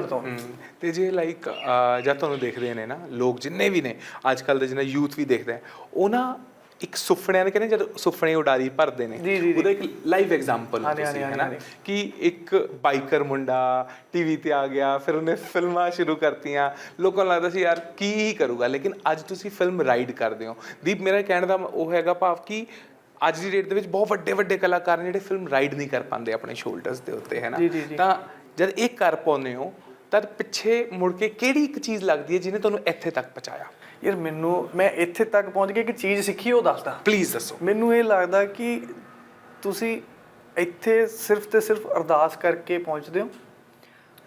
ਬੋਲਣ ਤੋਂ ਤੇ ਜੇ ਲਾਈਕ ਜਦ ਤੁਹਾਨੂੰ ਦੇਖਦੇ ਨੇ ਨਾ ਲੋਕ ਜਿੰਨੇ ਵੀ ਨੇ ਅੱਜ ਕੱਲ ਦੇ ਜਿੰਨਾ ਯੂਥ ਵੀ ਦੇਖਦਾ ਹੈ ਉਹ ਨਾ ਇੱਕ ਸੁਪਨਿਆਂ ਦੇ ਕਹਿੰਦੇ ਜਦ ਸੁਪਨੇ ਉਡਾਰੀ ਭਰਦੇ ਨੇ। ਉਹਦਾ ਇੱਕ ਲਾਈਵ ਐਗਜ਼ਾਮਪਲ ਤੁਸੀਂ ਹੈ ਨਾ। ਕਿ ਇੱਕ ਬਾਈਕਰ ਮੁੰਡਾ ਟੀਵੀ ਤੇ ਆ ਗਿਆ ਫਿਰ ਉਹਨੇ ਫਿਲਮਾਂ ਸ਼ੁਰੂ ਕਰਤੀਆਂ ਲੋਕਾਂ ਨੂੰ ਲੱਗਦਾ ਸੀ ਯਾਰ ਕੀ ਹੀ ਕਰੂਗਾ ਲੇਕਿਨ ਅੱਜ ਤੁਸੀਂ ਫਿਲਮ ਰਾਈਡ ਕਰਦੇ ਹੋ ਦੀਪ ਮੇਰਾ ਕਹਿਣ ਦਾ ਉਹ ਹੈਗਾ ਭਾਵ ਕਿ ਅੱਜ ਦੀ ਡੇਟ ਦੇ ਵਿੱਚ ਬਹੁਤ ਵੱਡੇ ਵੱਡੇ ਕਲਾਕਾਰ ਨੇ ਜਿਹੜੇ ਫਿਲਮ ਰਾਈਡ ਨਹੀਂ ਕਰ ਪਾਉਂਦੇ ਆਪਣੇ ਸ਼ੋਲਡਰਸ ਦੇ ਉੱਤੇ ਹੈ ਨਾ। ਤਾਂ ਜਦ ਇਹ ਕਰ ਪਾਉਂਦੇ ਹੋ ਤਦ ਪਿੱਛੇ ਮੁੜ ਕੇ ਕਿਹੜੀ ਇੱਕ ਚੀਜ਼ ਲੱਗਦੀ ਹੈ ਜਿਹਨੇ ਤੁਹਾਨੂੰ ਇੱਥੇ ਤੱਕ ਪਹੁੰਚਾਇਆ? ਯਾਰ ਮੈਨੂੰ ਮੈਂ ਇੱਥੇ ਤੱਕ ਪਹੁੰਚ ਕਿ ਚੀਜ਼ ਸਿੱਖੀ ਉਹ ਦੱਸਦਾ ਪਲੀਜ਼ ਦੱਸੋ। ਮੈਨੂੰ ਇਹ ਲੱਗਦਾ ਕਿ ਤੁਸੀਂ ਇੱਥੇ ਸਿਰਫ ਤੇ ਸਿਰਫ ਅਰਦਾਸ ਕਰਕੇ ਪਹੁੰਚਦੇ ਹੋ।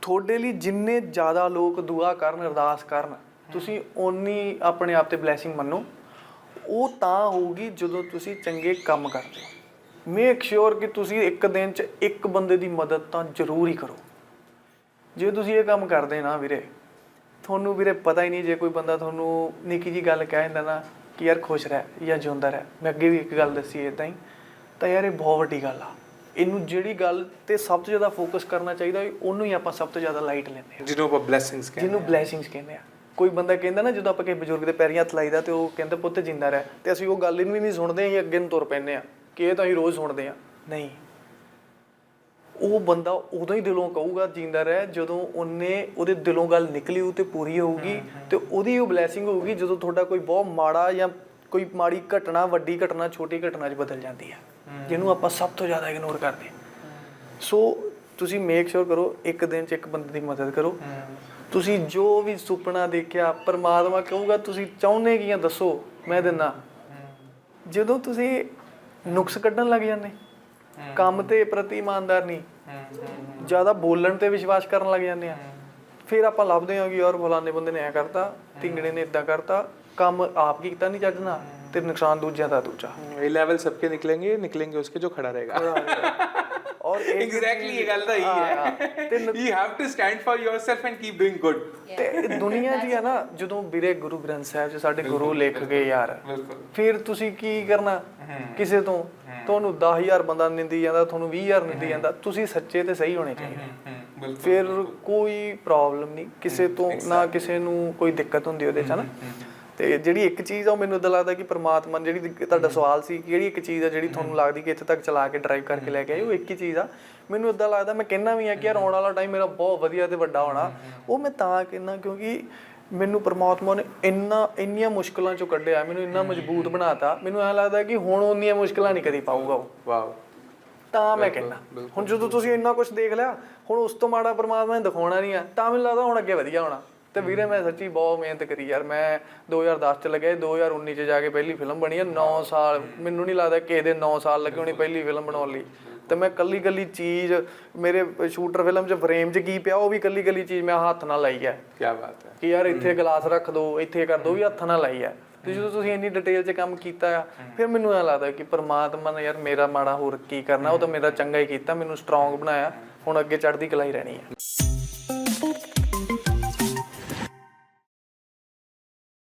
ਤੁਹਾਡੇ ਲਈ ਜਿੰਨੇ ਜ਼ਿਆਦਾ ਲੋਕ ਦੁਆ ਕਰਨ ਅਰਦਾਸ ਕਰਨ ਤੁਸੀਂ ਓਨੀ ਆਪਣੇ ਆਪ ਤੇ ਬਲੇਸਿੰਗ ਮੰਨੋ। ਉਹ ਤਾਂ ਹੋਊਗੀ ਜਦੋਂ ਤੁਸੀਂ ਚੰਗੇ ਕੰਮ ਕਰਦੇ ਹੋ। ਮੇਕ ਸ਼ੋਰ ਕਿ ਤੁਸੀਂ ਇੱਕ ਦਿਨ 'ਚ ਇੱਕ ਬੰਦੇ ਦੀ ਮਦਦ ਤਾਂ ਜ਼ਰੂਰ ਹੀ ਕਰੋ। ਜੇ ਤੁਸੀਂ ਇਹ ਕੰਮ ਕਰਦੇ ਨਾ ਵੀਰੇ ਤੁਹਾਨੂੰ ਵੀਰੇ ਪਤਾ ਹੀ ਨਹੀਂ ਜੇ ਕੋਈ ਬੰਦਾ ਤੁਹਾਨੂੰ ਨਿੱਕੀ ਜੀ ਗੱਲ ਕਹਿ ਦਿੰਦਾ ਨਾ ਕਿ ਯਾਰ ਖੁਸ਼ ਰਹਿ ਜਾਂ ਜਿਉਂਦਾ ਰਹਿ ਮੈਂ ਅੱਗੇ ਵੀ ਇੱਕ ਗੱਲ ਦੱਸੀ ਇਦਾਂ ਹੀ ਤਾਂ ਯਾਰ ਇਹ ਬਹੁਤ ਵੱਡੀ ਗੱਲ ਆ। ਇਹਨੂੰ ਜਿਹੜੀ ਗੱਲ ਤੇ ਸਭ ਤੋਂ ਜ਼ਿਆਦਾ ਫੋਕਸ ਕਰਨਾ ਚਾਹੀਦਾ ਉਹਨੂੰ ਹੀ ਆਪਾਂ ਸਭ ਤੋਂ ਜ਼ਿਆਦਾ ਲਾਈਟ ਲੈਂਦੇ ਹਾਂ। ਜਿਹਨੂੰ ਆਪਾਂ ਬਲੇਸਿੰਗਸ ਕਹਿੰਦੇ ਜਿਹਨੂੰ ਬਲੇਸਿੰਗਸ ਕਹਿੰਦੇ ਆ। ਕੋਈ ਬੰਦਾ ਕਹਿੰਦਾ ਨਾ ਜਦੋਂ ਆਪਾਂ ਕਿਸੇ ਬਜ਼ੁਰਗ ਦੇ ਪੈਰੀਂ ਹੱਥ ਲਾਈਦਾ ਤੇ ਉਹ ਕਹਿੰਦਾ ਪੁੱਤ ਜਿੰਦਾ ਰਹਿ। ਤੇ ਅਸੀਂ ਉਹ ਗੱਲ ਇਹਨੂੰ ਵੀ ਨਹੀਂ ਸੁਣਦੇ ਅਸੀਂ ਅੱਗੇ ਨੂੰ ਤੁਰ ਪੈਂਦੇ ਆ ਕਿ ਇਹ ਤਾਂ ਅਸੀਂ ਰੋਜ਼ ਸੁਣਦੇ ਆ ਨਹੀਂ ਉਹ ਬੰਦਾ ਉਦੋਂ ਹੀ ਦਿਲੋਂ ਕਹੂਗਾ ਜਿੰਦਾ ਰਹਿ ਜਦੋਂ ਉਹਨੇ ਉਹਦੇ ਦਿਲੋਂ ਗੱਲ ਨਿਕਲੀ ਉਹ ਤੇ ਪੂਰੀ ਹੋਊਗੀ ਤੇ ਉਹਦੀ ਉਹ ਬਲੇਸਿੰਗ ਹੋਊਗੀ ਜਦੋਂ ਤੁਹਾਡਾ ਕੋਈ ਬਹੁਤ ਮਾੜਾ ਜਾਂ ਕੋਈ ਮਾੜੀ ਘਟਨਾ ਵੱਡੀ ਘਟਨਾ ਛੋਟੀ ਘਟਨਾ 'ਚ ਬਦਲ ਜਾਂਦੀ ਹੈ। ਜਿਹਨੂੰ ਆਪਾਂ ਸਭ ਤੋਂ ਜ਼ਿਆਦਾ ਇਗਨੋਰ ਕਰਦੇ ਸੋ ਤੁਸੀਂ ਮੇਕ ਸ਼ੋਰ ਕਰੋ ਇੱਕ ਦਿਨ 'ਚ ਇੱਕ ਬੰਦੇ ਦੀ ਮਦਦ ਕਰੋ। ਤੁਸੀਂ ਜੋ ਵੀ ਸੁਪਨਾ ਦੇਖਿਆ ਪਰਮਾਤਮਾ ਕਹੂਗਾ ਤੁਸੀਂ ਚਾਹੁੰਦੇ ਕੀ ਆ ਦੱਸੋ ਮੈਂ ਦਿੰਦਾ। ਜਦੋਂ ਤੁਸੀਂ ਨੁਕਸ ਕੱਢਣ ਲੱਗ ਜਾਂਦੇ ਕੰਮ ਤੇ ਪ੍ਰਤੀ ਇਮਾਨਦਾਰ ਨਹੀਂ। ਜ਼ਿਆਦਾ ਬੋਲਣ ਤੇ ਵਿਸ਼ਵਾਸ ਕਰਨ ਲੱਗ ਜਾਂਦੇ ਆ ਫਿਰ ਆਪਾਂ ਲੱਭਦੇ ਹਾਂ ਕਿ ਯਾਰ ਫਲਾਣੇ ਬੰਦੇ ਨੇ ਐ ਕਰਤਾ ਤਿੰਗੜੇ ਨੇ ਇਦਾਂ ਕਰਤਾ ਕੰਮ ਆਪ ਕੀ ਕੀਤਾ ਨਹੀਂ ਚੱਜ ਨਾਲ ਤੇ ਨੁਕਸਾਨ ਦੂਜਿਆਂ ਦਾ ਦੂਜਾ। ਇਹ ਲੈਵਲ ਸਭ ਕੇ ਨਿਕਲेंगे ਨਿਕਲेंगे ਉਸਕੇ ਜੋ ਖੜਾ ਰਹੇਗਾ। ਔਰ ਐਗਜ਼ੈਕਟਲੀ ਇਹ ਗੱਲ ਤਾਂ ਹੀ ਹੈ। You have to stand for yourself and keep doing good ਦੁਨੀਆ ਜੀ ਆ ਨਾ ਜਦੋਂ ਵੀਰੇ ਗੁਰੂ ਗ੍ਰੰਥ ਸਾਹਿਬ ਜੀ ਸਾਡੇ ਗੁਰੂ ਲਿਖ ਗਏ ਯਾਰ ਫਿਰ ਤੁਸੀਂ ਕੀ ਕਰਨਾ? ਕਿਸੇ ਤੋਂ? ਤੁਹਾਨੂੰ 10000 ਬੰਦਾ ਨਿੰਦੀ ਜਾਂਦਾ ਤੁਹਾਨੂੰ 20000 ਨਿੰਦੀ ਜਾਂਦਾ ਤੁਸੀਂ ਸੱਚੇ ਤੇ ਸਹੀ ਹੋਣੇ ਚਾਹੀਦੇ। ਫਿਰ ਕੋਈ ਪ੍ਰੋਬਲਮ ਨਹੀਂ ਕਿਸੇ ਤੋਂ ਨਾ ਕਿਸੇ ਨੂੰ ਕੋਈ ਦਿੱਕਤ ਹੁੰਦੀ ਉਹਦੇ ਚ ਨਾ ਤੇ ਜਿਹੜੀ ਇੱਕ ਚੀਜ਼ ਆ ਉਹ ਮੈਨੂੰ ਇਦਾਂ ਲੱਗਦਾ ਕਿ ਪ੍ਰਮਾਤਮਾ ਨੇ ਜਿਹੜੀ ਤੁਹਾਡਾ ਸਵਾਲ ਸੀ ਕਿ ਜਿਹੜੀ ਇੱਕ ਚੀਜ਼ ਆ ਜਿਹੜੀ ਤੁਹਾਨੂੰ ਲੱਗਦੀ ਕਿ ਇੱਥੇ ਤੱਕ ਚਲਾ ਕੇ ਡਰਾਈਵ ਕਰਕੇ ਲੈ ਕੇ ਆਏ ਉਹ ਇੱਕ ਹੀ ਚੀਜ਼ ਆ। ਮੈਨੂੰ ਇਦਾਂ ਲੱਗਦਾ ਮੈਂ ਕਹਿੰਦਾ ਵੀ ਆ ਕਿ ਯਾਰ ਆਉਣ ਵਾਲਾ ਟਾਈਮ ਮੇਰਾ ਬਹੁਤ ਵਧੀਆ ਤੇ ਵੱਡਾ ਹੋਣਾ। ਉਹ ਮੈਂ ਤਾਂ ਕਹਿੰਦਾ ਕਿਉਂਕਿ ਮੈਨੂੰ ਪ੍ਰਮਾਤਮਾ ਨੇ ਇੰਨਾ ਇੰਨੀਆਂ ਮੁਸ਼ਕਲਾਂ ਚੋਂ ਕੱਢਿਆ ਮੈਨੂੰ ਇੰਨਾ ਮਜ਼ਬੂਤ ਬਣਾਤਾ ਮੈਨੂੰ ਐਂ ਲੱਗਦਾ ਕਿ ਹੁਣ ਉਹਨੀਆਂ ਮੁਸ਼ਕਲਾਂ ਨਹੀਂ ਕਦੀ ਪਾਊਗਾ ਉਹ। ਵਾਓ। ਤਾਂ ਮੈਂ ਕਹਿੰਦਾ। ਹੁਣ ਜਦੋਂ ਤੁਸੀਂ ਇੰਨਾ ਕੁਝ ਦੇਖ ਲਿਆ ਹੁਣ ਉਸ ਤੋਂ ਮਾੜਾ ਪਰਮਾਤਮਾ ਨੇ ਦਿਖਾਉਣਾ ਨਹੀਂ ਆ ਤਾਂ ਮੈਨੂੰ ਲੱਗਦਾ ਹੁਣ ਅੱਗੇ ਵਧੀਆ ਹੋਣਾ। ਤੇ ਵੀਰੇ ਮੈਂ ਸੱਚੀ ਬਹੁਤ ਮਿਹਨਤ ਕਰੀ ਯਾਰ ਮੈਂ 2010 ਚ ਲੱਗਿਆ 2019 ਚ ਜਾ ਕੇ ਪਹਿਲੀ ਫਿਲਮ ਬਣੀ ਹੈ। 9 ਸਾਲ ਮੈਨੂੰ ਨਹੀਂ ਲੱਗਦਾ ਕਿ ਇਹਦੇ 9 ਸਾਲ ਲੱਗੇ ਹੋਣੀ ਪਹਿਲੀ ਫਿਲਮ ਬਣਾਉਣ ਲਈ। ਤੇ ਮੈਂ ਕੱਲੀ ਕੱਲੀ ਚੀਜ਼ ਮੇਰੇ ਸ਼ੂਟਰ ਫਿਲਮ 'ਚ ਫਰੇਮ 'ਚ ਕੀ ਪਿਆ ਉਹ ਵੀ ਕੱਲੀ ਕੱਲੀ ਚੀਜ਼ ਮੈਂ ਹੱਥ ਨਾਲ ਲਾਈ ਹੈ ਕੀ ਬਾਤ ਹੈ। ਕਿ ਯਾਰ ਇੱਥੇ ਗਲਾਸ ਰੱਖ ਦੋ ਇੱਥੇ ਕਰ ਦੋ ਵੀ ਹੱਥ ਨਾਲ ਲਾਈ ਹੈ ਤੇ ਜਦੋਂ ਤੁਸੀਂ ਇੰਨੀ ਡਿਟੇਲ 'ਚ ਕੰਮ ਕੀਤਾ ਆ ਫਿਰ ਮੈਨੂੰ ਇਹ ਲੱਗਦਾ ਕਿ ਪਰਮਾਤਮਾ ਨੇ ਯਾਰ ਮੇਰਾ ਮਾੜਾ ਹੋਰ ਕੀ ਕਰਨਾ ਉਹ ਤਾਂ ਮੇਰਾ ਚੰਗਾ ਹੀ ਕੀਤਾ ਮੈਨੂੰ ਸਟਰੋਂਗ ਬਣਾਇਆ ਹੁਣ ਅੱਗੇ ਚੜ੍ਹਦੀ ਕਲਾ ਹੀ ਰਹਿਣੀ ਹੈ